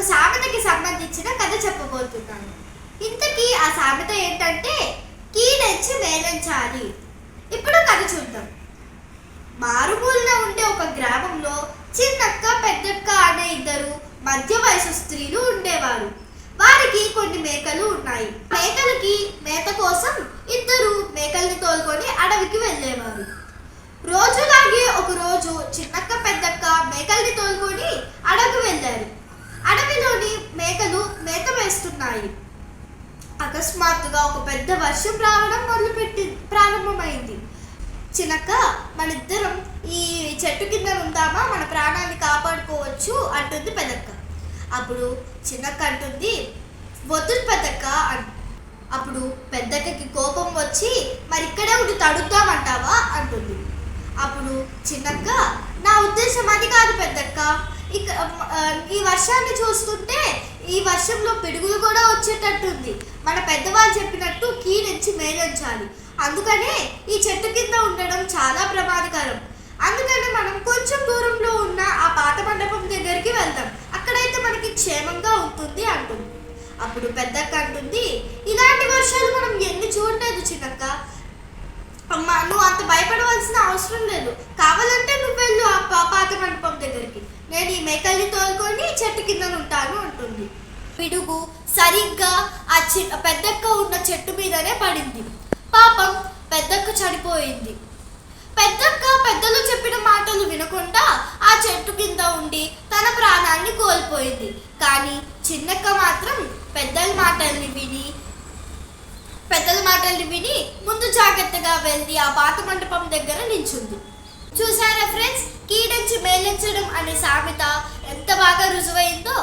ఒక సామెతకి సంబంధించిన కథ చెప్పబోతున్నాను. ఇంతకీ ఆ సామెత ఏంటంటే కీడెంచి వేలంచాలి ఇప్పుడు కథ చూద్దాం. మారుమూలన ఉండే ఒక గ్రామంలో చిన్నక్క పెద్దక్క అనే ఇద్దరు మధ్య వయసు స్త్రీలు ఉండేవారు. వారికి కొన్ని మేకలు ఉన్నాయి. మేకలకి మేత కోసం ఇద్దరు మేకలు ఉన్నాయి. అకస్మాత్తుగా ఒక పెద్ద వర్షం రావడం మొదలుపెట్టి ప్రారంభమైంది. చిన్నక్క మనిద్దరం ఈ చెట్టు కింద ఉందామా మన ప్రాణాన్ని కాపాడుకోవచ్చు అంటుంది పెద్దక్క అప్పుడు చిన్నక్క అంటుంది వద్దు పెద్దక్క అప్పుడు పెద్దక్కకి కోపం వచ్చి మరి ఇక్కడే ఉండి తడుద్దామంటావా? అంటుంది. అప్పుడు చిన్నక్క నా ఉద్దేశం అది కాదు పెద్దక్క ఇక ఈ వర్షాన్ని చూస్తుంటే ఈ వర్షంలో పిడుగులు కూడా వచ్చేటట్టుంది. మన పెద్దవాళ్ళు చెప్పినట్టు కీ నుంచి మేలించాలి. అందుకనే ఈ చెట్టు కింద ఉండడం చాలా ప్రమాదకరం. అందుకని మనం కొంచెం దూరంలో ఉన్న ఆ పాత మండపం దగ్గరికి వెళ్దాం. అక్కడైతే మనకి క్షేమంగా ఉంటుంది అంటుంది. అప్పుడు పెద్దక్క అంటుంది ఇలాంటి వర్షాలు మనం ఎన్ని చూడలేదు చిన్నక్క. అమ్మా నువ్వు అంత భయపడవలసిన అవసరం లేదు. కావాలంటే నువ్వు వెళ్ళు ఆ పాత మండపం దగ్గరికి. నేను ఈ మేకల్ని తోలుకొని చెట్టు కింద ఉంటాను అంటుంది పిడుగు సరిగ్గా ఆ చి పెద్దక్క ఉన్న చెట్టు మీదనే పడింది. పాపం పెద్దక్క చనిపోయింది. పెద్దక్క పెద్దలు చెప్పిన మాటలు వినకుండా ఆ చెట్టు కింద ఉండి తన ప్రాణాన్ని కోల్పోయింది. కానీ చిన్నక్క మాత్రం పెద్దల మాటల్ని విని పెద్దల మాటల్ని విని ముందు జాగ్రత్తగా వెళ్ళి ఆ పాత మండపం దగ్గర నించుంది చూసారా ఫ్రెండ్స్? కీడించి మేలించడం అనే సామెత ఎంత బాగా రుజువైందో?